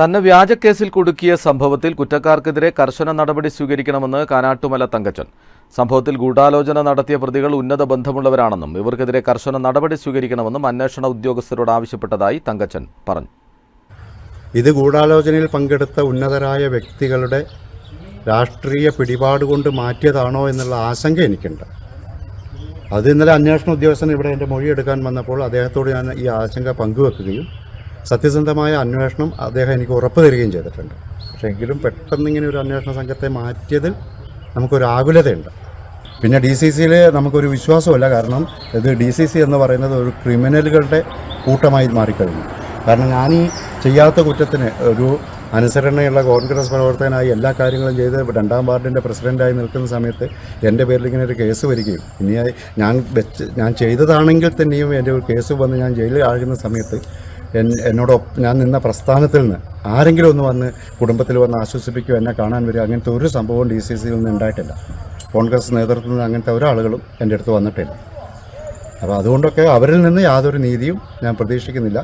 തന്നെ വ്യാജക്കേസിൽ കുടുക്കിയ സംഭവത്തിൽ കുറ്റക്കാർക്കെതിരെ കർശന നടപടി സ്വീകരിക്കണമെന്ന് കാനാട്ടുമല തങ്കച്ചൻ. സംഭവത്തിൽ ഗൂഢാലോചന നടത്തിയ പ്രതികൾ ഉന്നത ബന്ധമുള്ളവരാണെന്നും ഇവർക്കെതിരെ കർശന നടപടി സ്വീകരിക്കണമെന്നും അന്വേഷണ ഉദ്യോഗസ്ഥരോട് ആവശ്യപ്പെട്ടതായി തങ്കച്ചൻ പറഞ്ഞു. ഇത് ഗൂഢാലോചനയിൽ പങ്കെടുത്ത ഉന്നതരായ വ്യക്തികളുടെ രാഷ്ട്രീയ പിടിപാട് കൊണ്ട് മാറ്റിയതാണോ എന്നുള്ള ആശങ്ക എനിക്കുണ്ട്. അത് ഇന്നലെ അന്വേഷണ ഉദ്യോഗസ്ഥൻ ഇവിടെ എന്റെ മൊഴിയെടുക്കാൻ വന്നപ്പോൾ അദ്ദേഹത്തോട് ഞാൻ ഈ ആശങ്ക പങ്കുവെക്കുകയും സത്യസന്ധമായ അന്വേഷണം അദ്ദേഹം എനിക്ക് ഉറപ്പ് തരികയും ചെയ്തിട്ടുണ്ട്. പക്ഷേ എങ്കിലും പെട്ടെന്ന് ഇങ്ങനെ ഒരു അന്വേഷണ സംഘത്തെ മാറ്റിയതിൽ നമുക്കൊരു ആകുലതയുണ്ട്. പിന്നെ ഡി സി സിയിൽ നമുക്കൊരു വിശ്വാസമല്ല കാരണം ഇത് ഡി സി സി എന്ന് പറയുന്നത് ഒരു ക്രിമിനലുകളുടെ കൂട്ടമായി മാറിക്കഴിഞ്ഞു. കാരണം ഞാൻ ഈ ചെയ്യാത്ത കുറ്റത്തിന് ഒരു അനുസരണയുള്ള കോൺഗ്രസ് പ്രവർത്തകനായി എല്ലാ കാര്യങ്ങളും ചെയ്ത് രണ്ടാം വാർഡിന്റെ പ്രസിഡന്റായി നിൽക്കുന്ന സമയത്ത് എന്റെ പേരിൽ ഇങ്ങനെ ഒരു കേസ് വരികയും ഇനി ഞാൻ വെച്ച് ഞാൻ ചെയ്തതാണെങ്കിൽ തന്നെയും എന്റെ ഒരു കേസ് വന്ന് ഞാൻ ജയിലിൽ ആകുന്ന സമയത്ത് എൻ എന്നോടൊപ്പം ഞാൻ നിന്ന പ്രസ്ഥാനത്തിൽ നിന്ന് ആരെങ്കിലും ഒന്ന് വന്ന് കുടുംബത്തിൽ വന്ന് ആശ്വസിപ്പിക്കുക എന്നെ കാണാൻ വരിക അങ്ങനത്തെ ഒരു സംഭവം ഡി സി സിയിൽ നിന്ന് ഉണ്ടായിട്ടില്ല. കോൺഗ്രസ് നേതൃത്വത്തിൽ നിന്ന് അങ്ങനത്തെ ഒരാളുകളും എന്റെ അടുത്ത് വന്നിട്ടില്ല. അപ്പോൾ അതുകൊണ്ടൊക്കെ അവരിൽ നിന്ന് യാതൊരു നീതിയും ഞാൻ പ്രതീക്ഷിക്കുന്നില്ല.